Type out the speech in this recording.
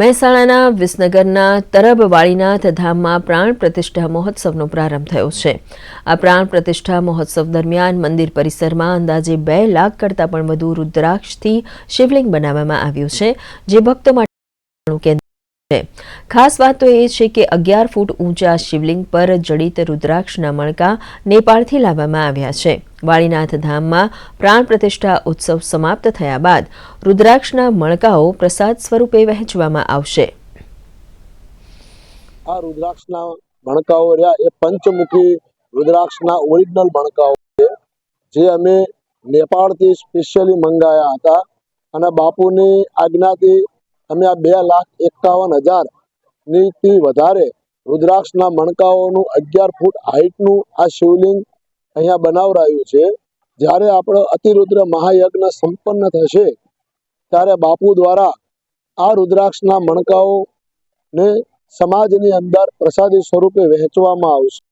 મહેસાણાના વિસનગરના તરબવાળીનાથ ધામમાં પ્રાણ પ્રતિષ્ઠા મહોત્સવનો પ્રારંભ થયો છે. આ પ્રાણ પ્રતિષ્ઠા મહોત્સવ દરમિયાન મંદિર પરિસરમાં અંદાજે બે લાખ કરતાં પણ વધુ રુદ્રાક્ષથી શિવલિંગ બનાવવામાં આવ્યું છે, જે ભક્તો માટે ખાસ વાત એ છે કે અગિયાર ફૂટ ઊંચા શિવલિંગ પર જડિત રુદ્રાક્ષના મણકા નેપાળથી લાવવામાં આવ્યા છે. વાળીનાથ ધામમાં પ્રાણ પ્રતિષ્ઠા ઉત્સવ સમાપ્ત થયા બાદ રુદ્રાક્ષના મણકાઓ પ્રસાદ સ્વરૂપે વહેંચવામાં આવશે. આ રુદ્રાક્ષના મણકાઓ રહ્યા, એ પંચમુખી રુદ્રાક્ષના ઓરિજિનલ મણકાઓ છે, જે અમે નેપાળથી સ્પેશિયલી મંગાયા હતા. અને બાપુની આજ્ઞાથી અમે આ બે લાખ એકાવન હજારથી વધારે રુદ્રાક્ષના મણકાઓનું અગિયાર ફૂટ હાઈટનું આ શિવલિંગ અહીંયા બનાવરાયું છે. જ્યારે આપણો અતિરુદ્ર મહાયજ્ઞ સંપન્ન થશે, ત્યારે બાપુ દ્વારા આ રુદ્રાક્ષના મણકાઓ ને સમાજની અંદર પ્રસાદી સ્વરૂપે વહેંચવામાં આવશે.